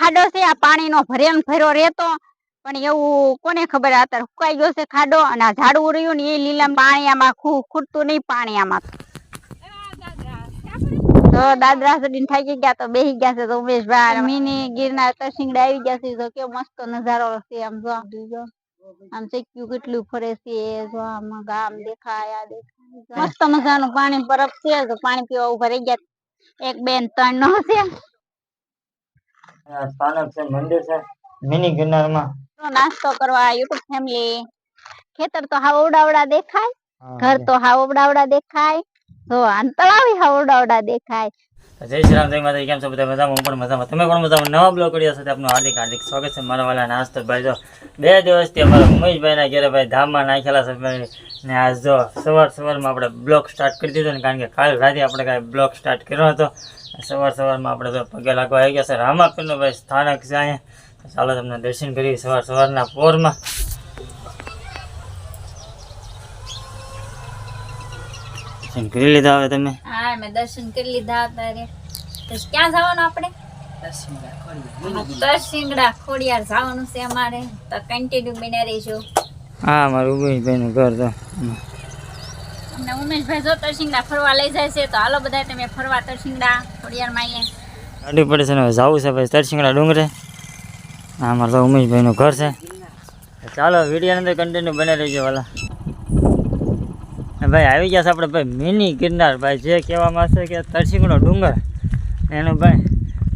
ખાડો છે, આ પાણીનો ભરેમ ભર્યો રહેતો. પણ એવું કોને ખબર, અત્યારે સુકાઈ ગયો છે ખાડો અને આ ઝાડવું રહ્યું ને એ લીલા પાણી આમાં ખૂટતું નહીં પાણી આમાં તો દાદરા સડીને થાકી ગયા તો બેસી ગયા છે તો ઉમેશભાઈ મિની, ગિરનાર, તરસિંગડા આવી ગયા છે. તો કેવો મસ્ત નજારો છે આમ જો. આમ ચક્યું કેટલું ફરે છે, જો આમ ગામ દેખાય, આ દેખાય. મસ્ત મજાનું પાણી બરફ છે, તો પાણી પીવા ઊભા રહી ગયા. એક બેન ત્રણ નો છે સ્થાનક છે મંદિર છે મિની ગિરનારમાં. નાસ્તો કરવા યુટ્યુબ ફેમિલી. ખેતર તો હાવ ઉડાવડા દેખાય ઘર તો હાવ ઉડાવડા દેખાય. તો તળાવી હાવ ઉડાવડા દેખાય. જય શ્રી રામ, જય માતા કેમ છો બધા મજામાં? હું પણ મજામાં. તમે પણ મજામાં? નવા બ્લોગ કર્યા સાથે આપનું હાર્દિક હાર્દિક સ્વાગત છે. મારા વાલા નાસ્તો ભાઈ જો બે દિવસથી અમારા ઉમેશભાઈ ઘેરે ભાઈ ધામમાં નાખેલા છે ને આજ જો સવાર સવારમાં આપણે બ્લોગ સ્ટાર્ટ કરી દીધો ને, કારણ કે કાલ રાતે આપણે કાંઈ બ્લોગ સ્ટાર્ટ કર્યો હતો સવાર સવારમાં આપણે તો પગે લાગવા આવી ગયા છે. રામાપીરનું ભાઈ સ્થાનક છે અહીંયા. ચાલો તમને દર્શન કરીએ સવાર સવારના પોરમાં. દર્શન કરી લીધા હવે તમે? હા મેં દર્શન કરી લીધા તારે તો ક્યાં જવાનું આપણે? દર્શિંગડા ખોડિયાર જવાનું છે અમારે. તો કન્ટિન્યુ બન્યા રહીશું હા મારું ઉમેશભાઈનું ઘર તો. અમને ઉમેશભાઈ જો તરસિંગડા ફરવા લઈ જાય છે તો હાલો બધા તમે ફરવા તરસિંગડા ખોડિયાર માં ગાડી પડે છે ને જવું છે ભાઈ તરસિંગડા ડુંગરે. હા અમારે તો ઉમેશભાઈનું ઘર છે. ચાલો વીડિયો અંદર કન્ટિન્યુ બને રહેજો વાલા ભાઈ આવી ગયા છે આપણે ભાઈ મિની ગિરનાર ભાઈ જે કહેવામાં આવશે કે તરસિંગનો ડુંગર. એનું ભાઈ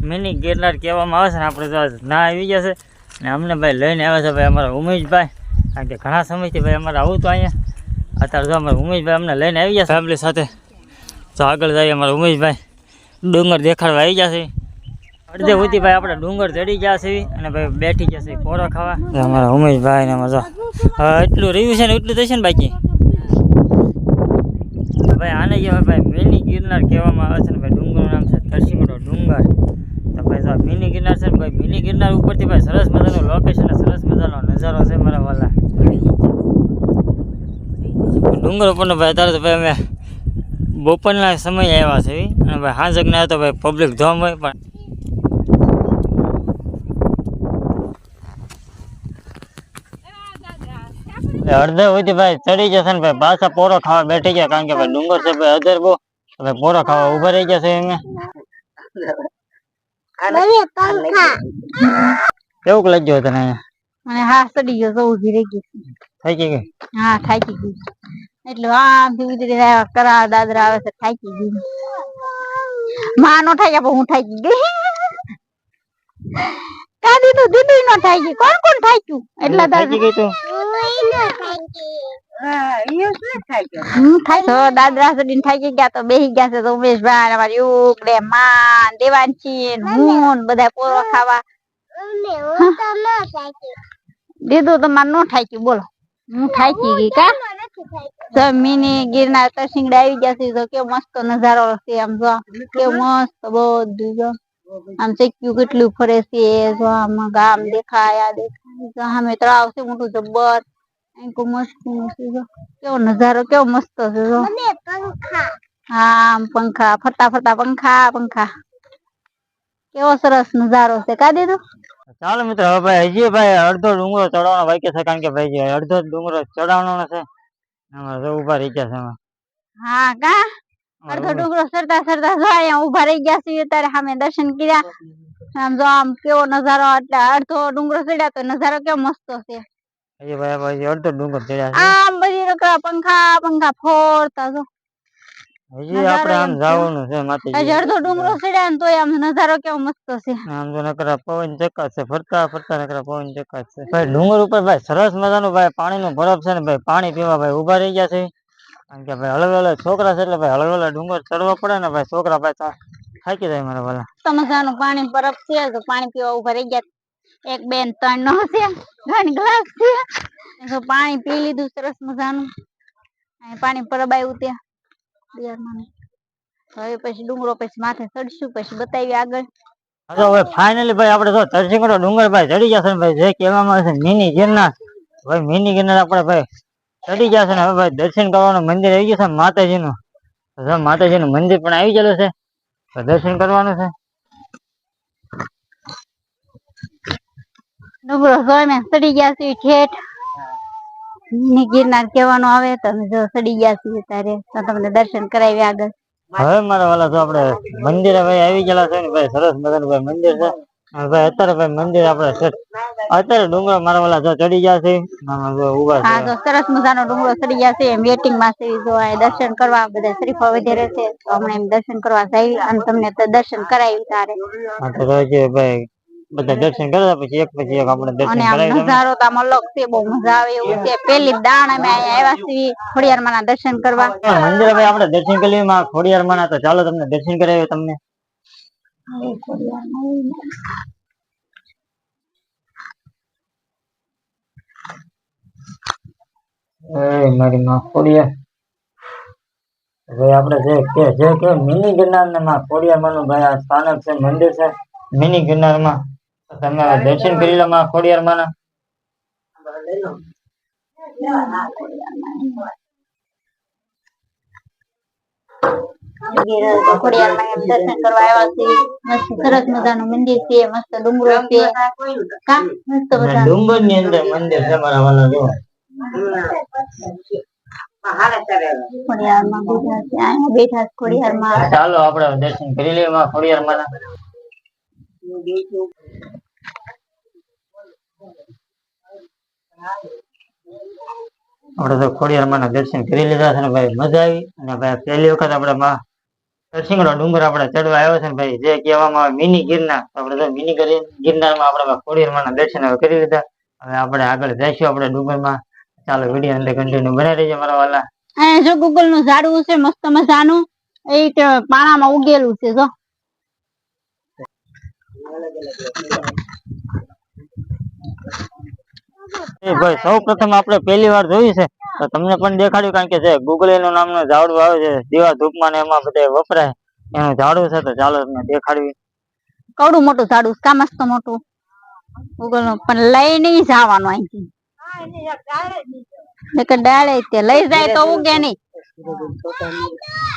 મિની ગિરનાર કહેવામાં આવે છે ને આપણે તો ના આવી ગયા છે. ને અમને ભાઈ લઈને આવ્યા છે ભાઈ અમારા ઉમેશભાઈ. કારણ કે ઘણા સમયથી ભાઈ અમારે આવું તો અહીંયા. અત્યારે તો અમારા ઉમેશભાઈ અમને લઈને આવી ગયા ફેમિલી સાથે. તો આગળ જઈએ અમારા ઉમેશભાઈ. ડુંગર દેખાડવા આવી ગયા છે. અડધે ઉતી ભાઈ આપણે ડુંગર ચડી ગયા છે અને ભાઈ બેઠી ગયા છે. કોરો ખાવા. અમારા ઉમેશભાઈ ને અમારા એટલું રહ્યું છે ને એટલું થશે ને બાકી? ભાઈ, આને કહેવાય ભાઈ, મિની ગિરનાર કહેવામાં આવે છે ને ભાઈ, ડુંગરનું નામ છે તરસિંગડો ડુંગર. તો ભાઈ સાહેબ મિની ગિરનાર છે ને ભાઈ, મિની ગિરનાર ઉપરથી ભાઈ, સરસ મજાનું લોકેશન સરસ મજાનો નજારો છે મારા વાલા. ડુંગર ઉપરનો ભાઈ, અત્યારે તો ભાઈ અમે બપોરના સમય આવ્યા છે અને ભાઈ હાંજક ના તો ભાઈ પબ્લિક ધોમ હોય, પણ અડધે સુધી ભાઈ ચડી જશે ને ભાઈ પાછા પોરો ખાવા બેઠી ગયા કારણ કે ભાઈ ડુંગર છે ભાઈ અધર બહુ. તો ભાઈ પોરો ખાવા ઊભા રહી ગયા છે એમને કેવું લાગ્યું તને અહીંયા? અને હા સડી ગયો તો ઊભી રહી ગઈ. થઈ ગઈ? કે હા થાકી ગઈ. એટલે આમથી ઉતરી રહ્યા કરા દાદરા આવે છે થાકી ગઈ. માં નો થાક્યા પણ હું થાકી ગઈ. કાદી તો દીદી નો થાકી કોણ કોણ થાક્યું? એટલા થાકી ગઈ તું? હું થાકી દીધું બોલો. હું થાકી ગઈ કા? મિની, ગિરનાર, તરસિંગડા આવી ગયા છે તો કેવો મસ્ત નજારો છે આમ જો. કેવો મસ્ત બધું જો. આમ ચક્યું કેટલું ફરે છે, જો આમ ગામ દેખાય, આ દેખાય. સામે તળાવ છે, મોટું જબ્બર. આંખો મસ્ત છે જો કેવો નજારો કેવો મસ્ત છે જો હા આમ પંખા ફરતા ફરતા પંખા પંખા કેવો સરસ નજારો છે કા દીધું ચાલો મિત્રો હવે ભાઈ હજી ભાઈ અડધો ડુંગરો ચડવાનો બાકી છે કારણ કે ભાઈ જે અડધો ડુંગરો ચડાવવાનો છે એમાં જો ઊભા રહી ગયા છે એમાં હા કા અડધો ડુંગરો સરતા સરતા જો અહીંયા ઊભા રહી ગયા છીએ ત્યારે સામે દર્શન કર્યા આમ જો આમ કેવો નજારો એટલે અડધો ડુંગરો ચડ્યા તો નજારો કેવો મસ્ત છે હજી ભાઈ ભાઈ અડધો ડુંગર ચડ્યા છે આમ બધી રકડા પંખા પંખા ફોડતા જો હજી આપણે આમ જવાનું છે હજી માતાજી અડધો ડુંગરો ચડ્યા ને તોય આમ નજારો કેવો મસ્ત છે આમ તો નકરા પવન ચક્કા છે ફરતા ફરતા નકરા પવન ચક્કા છે ભાઈ ડુંગર ઉપર ભાઈ સરસ મજાનું ભાઈ પાણીનો બરફ છે ને ભાઈ પાણી પીવા ભાઈ ઊભા રહી ગયા છે કારણ કે ભાઈ હળવે હળવે છોકરા છે એટલે ભાઈ હળવે હળવે ડુંગર ચડવા પડે ને ભાઈ છોકરા ભાઈ થા- થાકી જાય મારા વાલા મસ્ત મજાનું પાણી બરફ છે તો પાણી પીવા ઊભા રહી ગયા એક બેન ત્રણ નો છે ત્રણ ગ્લાસ છે પાણી પી લીધું, સરસ મજાનું. પાણી પરબાયું ત્યાં. હવે પછી ડુંગરો પછી માથે ચડશું, પછી બતાવી આગળ. હવે ફાઇનલી ભાઈ, આપણે તો ડુંગર ભાઈ ચડી જશે ને ભાઈ કહેવામાં આવે છે મિની ભાઈ મિની ગિરનાર આપણે ભાઈ ચડી જશે ને, હવે ભાઈ દર્શન કરવાનું મંદિર આવી ગયું છે માતાજીનું. તો જો માતાજીનું મંદિર પણ આવી ગયેલું છે. દર્શન કરવાનું છે. ડુંગરો જોઈને સડી ગયા છે ઠેઠ. ની ગિરનાર કહેવાનું આવે તમે જો સડી ગયા છીએ ત્યારે તો તમને દર્શન કરાવી આગળ. હવે મારા વાલા તો આપણે મંદિરે ભાઈ આવી ગયેલા છે ને ભાઈ સરસ મજાનું ભાઈ મંદિર છે. ભાઈ અત્યારે ભાઈ મંદિર આપણે અત્યારે ડુંગરો મારા વાલા જો ચડી ગયા છે આમાં હા તો સરસ મજાનો ડુંગરો સડી ગયા છે એમ વેટિંગમાં છે જો આ દર્શન કરવા બધા શરીફા વધારે છે તો હમણાં એમ દર્શન કરવા જઈ અને તમને તો દર્શન કરાવી તારે. હા તો ભાઈ બધા દર્શન કરતા પછી એક પછી એક આપણે દર્શન અને આમ કરાવી દઈએ. નજારો તો આમ અલગ છે બહુ મજા આવે એવું છે. પેલી દાણ અમે અહીંયા આવ્યા છીએ ખોડિયાર ના દર્શન કરવા. હા, મંદિરે ભાઈ આપણે દર્શન કરી લઈએ માં ખોડિયાર માં તો ચાલો તમને દર્શન કરાવીએ તમને. એ મારી માં ખોડિયાર. ભાઈ આપણે જે કે જે કે મિની ગિરનાર ને માં ખોડિયાર માં નું ભાઈ આ સ્થાનક છે મંદિર છે. મિની ગિરનારમાં તો તમે દર્શન કરી લો માં ખોડિયાર માના. ખોડિયાર માં દર્શન કરવા આવ્યા છીએ મસ્ત સરસ મજાનું મંદિર છે મસ્ત ડુંગરો છે કા મસ્ત મજાનું ડુંગરની અંદર મંદિર તમારા મારા વાલા જો ખોડિયાર માં બેઠા છે અહીંયા બેઠા ખોડિયાર માં ચાલો આપડે દર્શન કરી લઈએ ખોડિયાર માં આપણે તો ખોડિયાર દર્શન કરી લીધા છે ભાઈ મજા આવી. અને ભાઈ પહેલી વખત આપણે માં ડુંગર આપણે ચડવા આવ્યો છે ભાઈ, જે કહેવામાં આવે મિની ગિરનાર. આપણે તો મિની ગિરનારમાં આપણે ખોડિયારમાંના દર્શન કરી લીધા. હવે આપણે આગળ જઈશું આપણે ડુંગરમાં ચાલો વીડિયો અંદર કન્ટિન્યુ બનાવી રહીએ મારા વાલા. અહીંયા જો ગૂગલનું ઝાડવું છે, મસ્ત મજાનું, એ પાણામાં ઉગેલું છે, જો. ભાઈ સૌ પ્રથમ આપણે પહેલી વાર જોયું છે. તો તમને પણ દેખાડ્યું કારણ કે જે ગુગલી નું નામનું ઝાડવું આવે છે દીવા ધૂપમાં ને એમાં બધે વપરાય. એનું ઝાડવું છે તો ચાલો તમને દેખાડવી. કવડું મોટું ઝાડું છે કા મસ્ત મોટું. ગુગલનું પણ લઈ નહીં જવાનું અહીંથી. ડાળે તે લઈ જાય તો ઉગે નહીં.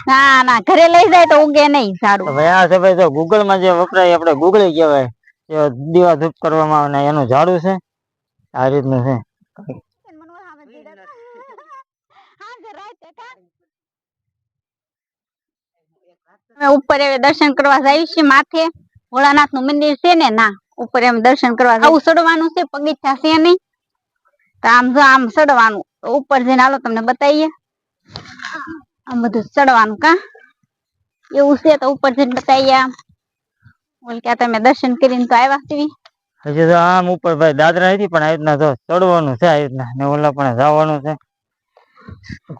ના ના ઘરે લઈ જાય તો ઉગે નહીં સારું હવે આ છે ભાઈ તો ગૂગલમાં જે વપરાય આપણે ગૂગલ કહેવાય દીવા ધૂપ કરવામાં આવે એનું ઝાડવું છે. આ રીતનું છે. ઉપર હવે દર્શન કરવા જાય છે માથે. ભોળાનાથનું મંદિર છે ને ના ઉપર એમ દર્શન કરવા આવું ચડવાનું છે પગીચા છે નહીં. તો આમ જો આમ ચડવાનું ઉપર જઈને હાલો તમને બતાવીએ. આમ બધું ચડવાનું કા? એવું છે તો ઉપર જઈને બતાવીએ આમ. ઓલ કે તમે દર્શન કરીને તો આવ્યા છીએ હજી તો આમ ઉપર ભાઈ દાદરા નથી પણ આ રીતના જો ચડવાનું છે આ રીતના. ને ઓલા પણ જવાનું છે.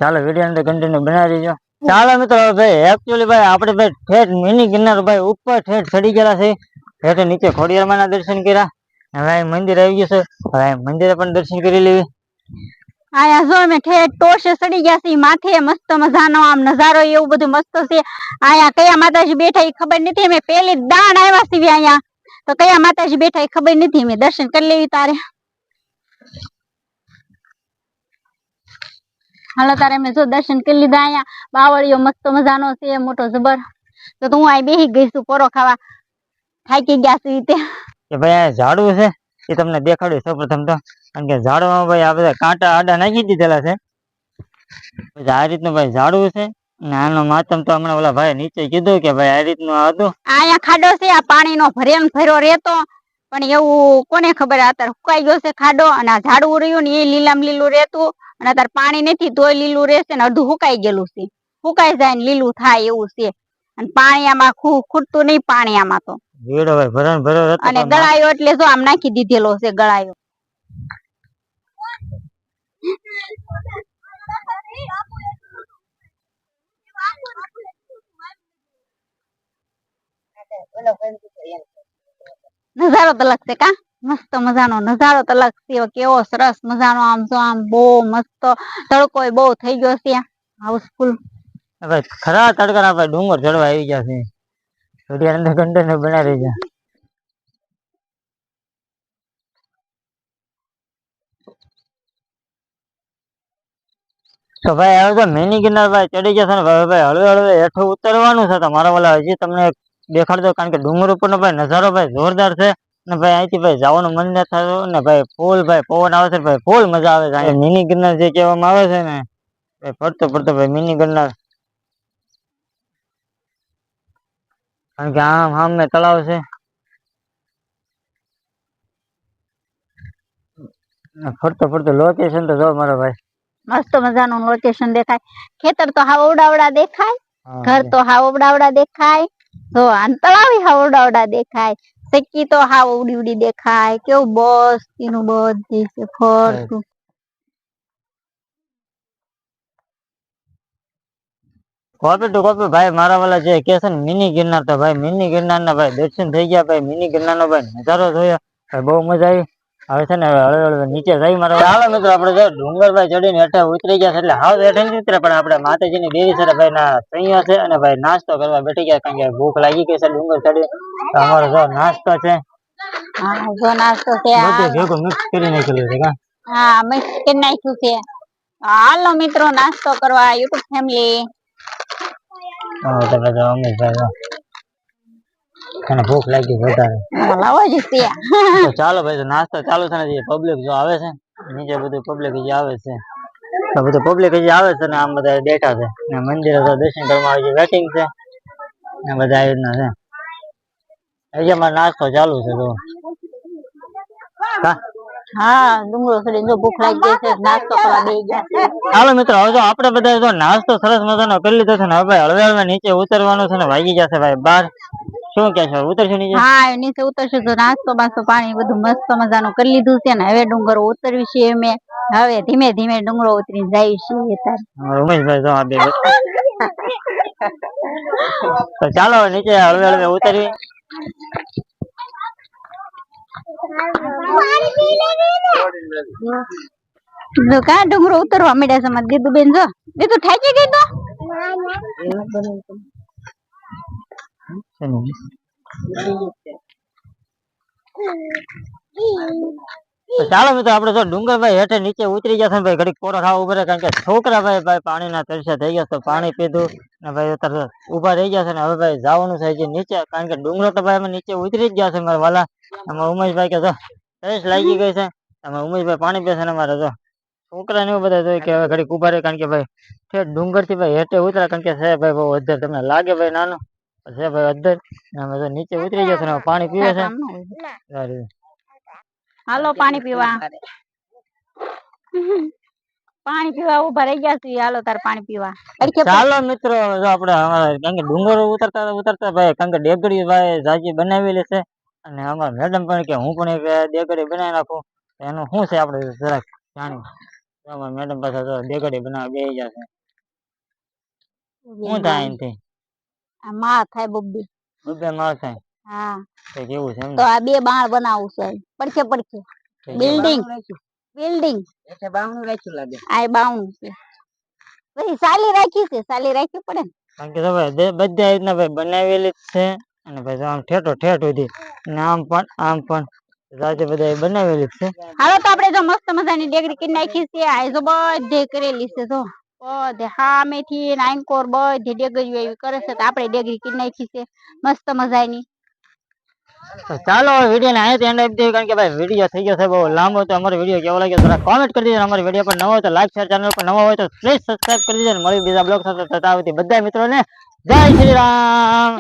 ચાલો વીડિયો અંદર કન્ટિન્યુ બનાવી દેજો. ચાલો મિત્રો, હવે ભાઈ એકચ્યુઅલી ભાઈ, આપણે ભાઈ ઠેઠ મિની ગિરનાર ભાઈ ઉપર ઠેઠ ચડી ગયેલા છે. ઠેઠ નીચે ખોડિયારમાં ના દર્શન કર્યા. હવે અહીં મંદિર આવી ગયું છે. હવે અહીં મંદિરે પણ દર્શન કરી લેવી. આયા જો અમે ઠેઠ ટોશે ચડી ગયા છીએ, માથે મસ્ત મજાનો આમ નજારો એવું બધું મસ્ત છે. આયા કયા માતાજી બેઠા એ ખબર નથી, અમે પેલી દાણ આવ્યા છીએ અહીંયા તો કયા માતાજી બેઠા એ ખબર નથી, અમે દર્શન કરી લેવી તારે. હાલો તારે મેં જો દર્શન કરી લીધા અહીંયા બાવળીઓ મસ્ત મજાનો છે, મોટો જબર. તો હું અહીં બેહી ગઈ છું પોરો ખાવા. થાકી ગયા છું તે. ભાઈ આ છે? એ તમને દેખાડ્યું સૌ પ્રથમ તો. કારણ કે ઝાડવામાં ભાઈ આ બધા કાંટા આડા નાખી દીધેલા છે. આ રીતનું ભાઈ ઝાડવું છે. નાનો માતમ તો હમણાં ઓલા ભાઈ નીચે કીધું કે ભાઈ આ રીતનું હતું. અહીંયા ખાડો છે, આ પાણીનો ભરેમ ભર્યો રહેતો. પણ એવું કોને ખબર, અત્યારે સુકાઈ ગયો છે ખાડો અને આ ઝાડવું રહ્યું ને એ લીલામ લીલું રહેતું. અને અત્યારે પાણી નથી, તોય લીલું રહેશે ને અડધું સુકાઈ ગયેલું છે. સુકાઈ જાય ને લીલું થાય એવું છે. અને પાણી આમાં ખૂબ ખૂટતું નહીં, પાણી આમાં તો. વેડો ભાઈ ભરણ ભરો હતો અને ગળાયો એટલે જો આમ નાખી દીધેલો છે ગળાયો. નજારો તો અલગ છે કા? મસ્ત મજાનો નજારો તો અલગ છે કેવો સરસ મજાનો આમ જો આમ બહુ મસ્ત તડકો બહુ થઈ ગયો છે હાઉસફુલ. હવે ખરા તડકા ભાઈ ડુંગર ચડવા આવી ગયા છે. વીડિયો અંદર કન્ટેન્ટ બનાવી દેજો તો ભાઈ હવે તો મિની ગિરનાર ભાઈ ચડી જશે ને ભાઈ ભાઈ હળવે હળવે હેઠું ઉતરવાનું છે તો મારા વાલા હજી તમને દેખાડતો કારણ કે ડુંગર ઉપરનો ભાઈ નજારો ભાઈ જોરદાર છે. ને ભાઈ અહીંથી ભાઈ જવાનું મન ન થતું ને ભાઈ ફૂલ ભાઈ પવન આવે છે ને ભાઈ ફૂલ મજા આવે છે. અહીંયા મિની ગિરનાર જે કહેવામાં આવે છે ને, ભાઈ ફરતો ફરતો ભાઈ મિની ગિરનાર કારણ કે આમ સામે તળાવ છે. ફરતો ફરતો લોકેશન તો જો મારો ભાઈ. મસ્ત મજાનું લોકેશન દેખાય. ખેતર તો હાવ ઉડાવડા દેખાય. ઘર તો હાવ ઉડાવડા દેખાય. જો આન તળાવી હાવ ઉડાવડા દેખાય. સિક્કી તો હાવ ઉડી ઉડી દેખાય. કેવું બસ એનું બધી છે ફરતું. કોપી ટુ કોપી ભાઈ મારા વાલા જે કે છે ને મિની ગિરનાર તો ભાઈ મિની ગિરનાર ના ભાઈ દર્શન થઈ ગયા ભાઈ મિની ગિરનાર નો ભાઈ નજારો જોયો. ભાઈ બહુ મજા આવી. હવે છે ને હવે હળવે હળવે નીચે જઈ મારા હાલો મિત્રો આપણે જો ડુંગર ભાઈ ચડીને હેઠે ઉતરી ગયા છે એટલે હાવ હેઠે નથી ઉતરે પણ આપણે માતાજીની દેવી છે ને ભાઈ ના તૈયાર છે અને ભાઈ નાસ્તો કરવા બેઠી ગયા કારણ કે ભૂખ લાગી ગઈ છે ડુંગર ચડી. તો અમારો જો નાસ્તો છે. હા જો નાસ્તો છે આ બધું ભેગું મિક્સ કરી નાખેલું છે કા? હા મિક્સ કરી નાખ્યું છે. હાલો મિત્રો નાસ્તો કરવા યુટ્યુબ ફેમિલી. હા, તો જો. ભૂખ લાગી વધારે. લાવો જ તો ચાલો ભાઈ તો નાસ્તો ચાલુ છે. ને પબ્લિક જો આવે છે નીચે બધું પબ્લિક હજી આવે છે. તો બધું પબ્લિક હજી આવે છે ને આમ બધા બેઠા છે. ને મંદિરે તો દર્શન કરવા હજી વેટિંગ છે. ને બધા આવી રીતના છે. હજી અમારો નાસ્તો ચાલુ છે તો. હા હા જો ભૂખ લાગી છે નાસ્તો કરવા બેસી ગયા છે. મિત્રો હવે જો આપણે બધા જો નાસ્તો સરસ મજાનો કરી લીધો છે ને હવે હળવે હળવે નીચે ઉતરવાનું છે ને વાગી જશે ભાઈ બાર. શું કે છે ઉતરશું નીચે? હા નીચે ઉતરશું તો નાસ્તો બાસ્તો પાણી બધું મસ્ત મજાનું કરી લીધું છે ને હવે ડુંગરો ઉતરવી છે મેં હવે ધીમે ધીમે ડુંગરો ઉતરી જાય છે તાર ઉમેશભાઈ જો આ બે તો ચાલો નીચે હળવે હળવે ઉતરવી જો કા ડુંગરો ઉતરવા મળ્યા છે? મારે દીદુ બેન જો. દીદુ થાકી ગઈ તો? તો ચાલો મિત્રો આપણે જો ડુંગર ભાઈ હેઠે નીચે ઉતરી ગયા છે ને ભાઈ ઘડીક કોરો ખાવા ઊભા કારણ કે છોકરા ભાઈ ભાઈ પાણીના તરસે થઈ ગયા તો પાણી પીધું ને ભાઈ અત્યારે ઊભા રહી ગયા છે ને હવે ભાઈ જવાનું છે નીચે કારણ કે ડુંગરો તો ભાઈ અમે નીચે ઉતરી જ ગયા છે મારા વાલા. અમારા ઉમેશભાઈ કે જો તરસ લાગી ગઈ છે. અમે ઉમેશભાઈ પાણી પીશે ને અમારે જો છોકરા ને એવું બધા જોઈ કે હવે ઘડીક ઊભા રહે કારણ કે ભાઈ ઠેઠ ડુંગરથી ભાઈ હેઠે ઉતરા કારણ કે છે ભાઈ બહુ અધર તમને લાગે ભાઈ નાનું છે ભાઈ અધર અમે તો નીચે ઉતરી ગયા છે ને પાણી પીવે છે. સારું. હાલો પાણી પીવા. પાણી પીવા ઊભા રહી ગયા છીએ હાલો તાર પાણી પીવા. ચાલો મિત્રો જો આપણે કારણ કે ડુંગરો ઉતરતા ઉતરતા ભાઈ કારણ કે ડેગડી ભાઈ જાજી બનાવેલી છે. અને અમારા મેડમ પણ કે હું પણ એક ડેગડી બનાવી નાખું. એનું શું છે આપણે જરાક જાણી અમારા મેડમ પાસે તો ડેગડી બનાવવા બે ગયા છે. શું થાય એનથી? આ માં થાય બબ્બી બબ્બે માં થાય. હા. તો કેવું છે એમ તો આ બે બાણ બનાવું છે. પડખે પડખે. બિલ્ડિંગ બિલ્ડિંગ આ બાવણું છે. પછી સાલી રાખી છે. સાલી રાખવી પડે ને. કારણ કે જો ભાઈ બે- બધા રીતના ભાઈ બનાવેલી જ છે અને ભાઈ જો આમ ઠેઠો ઠેઠ સુધી. અને આમ પણ આમ પણ જાજે બધા બનાવેલી જ છે. હાલો તો આપણે જો મસ્ત મજાની ડેગરી કરી નાખી છે. આ જો બધે કરેલી છે જો. બધે હામેથી નાનકોર બધી ડેગરીઓ એવી કરે છે તો આપણે ડેગરી કરી નાખી છે. મસ્ત મજાની. તો ચાલો વિડીયોને અહીંયા એન્ડ આપી દઈએ, કારણ કે ભાઈ વીડિયો થઈ ગયો છે, બહુ લાંબો તો અમારો વીડિયો કેવો લાગ્યો થોડા કોમેન્ટ કરી દેજો, અમારો વીડિયો પર નવો હોય તો લાઈક શેર ચેનલ પર નવો હોય તો પ્લીઝ સબસ્ક્રાઈબ કરી દીધો મળી બીજા બ્લોગ સાથે. થતા આવતી બધા મિત્રોને જય શ્રી રામ.